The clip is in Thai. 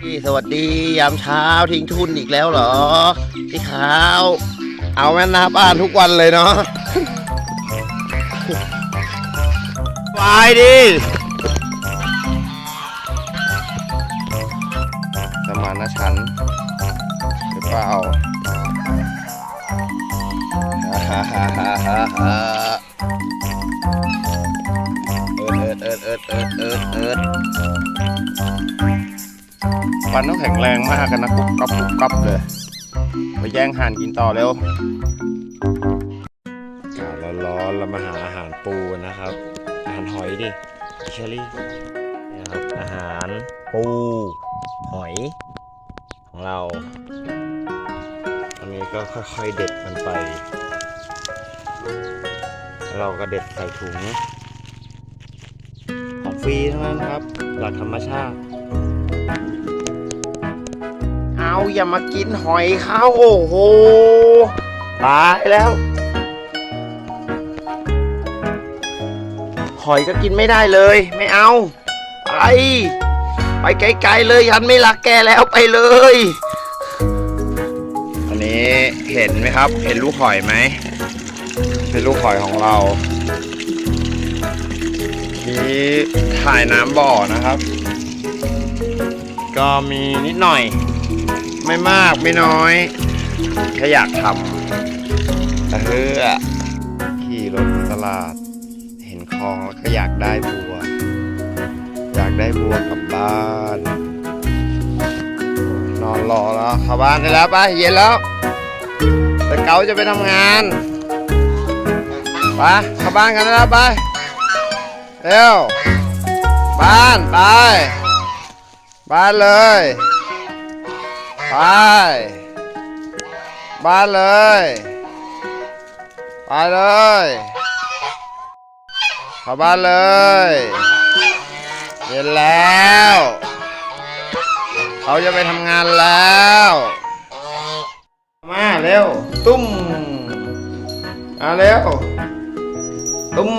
พี่สวัสดียามเช้าทิ้งทุนอีกแล้วเหรอ พี่ขาว เอาแม่นาบ้านทุกวันเลยเนาะไปดิสมานฉันท์หรือเปล่าฮ่าฮ่าฮ่าฮ่าฮ่าเอิดเอิดเอิดเอิดเอิดเอิด ฟันต้องแข็งแรงมากกันนะกุบกับกุบกับเลย ไปแย่งห่านกินต่อเร็วอากาศร้อนๆเรามาหาอาหารปูนะครับ อาหารหอยดิเชอรี่นี่นะครับ อาหารปูหอยของเรา อันนี้ก็ค่อยๆเด็ดมันไป เราก็เด็ดใส่ถุง ของฟรีทั้งนั้นครับ หลักธรรมชาติ อย่ามากินหอยเขาโอ้โหตายแล้ว หอยก็กินไม่ได้เลย ไม่เอาไปไปไกลๆเลยฉันไม่รักแกแล้วไปเลย อันนี้เห็นไหมครับ เห็นลูกหอยไหมเป็นลูกหอยของเรานี่ถ่ายน้ำบ่อนะครับ ก็มีนิดหน่อย ไม่มากไม่น้อยแค่อยากทำแต่เฮ้อขี่รถมาตลาด เห็นคลองแล้วก็อยากได้บัว อยากได้บัวกลับบ้าน นอนรอแล้วเข้าบ้านได้แล้วไปเย็นแล้วแต่เกาจะไปทำงานไปเข้าบ้านกันได้แล้วไปเร็วบ้านไปบ้านเลย ไปบ้านเลยไปเลยเข้าบ้านเลยเย็นแล้วเขาจะไปทำงานแล้ว มาเร็วตุ้มมาเร็วตุ้ม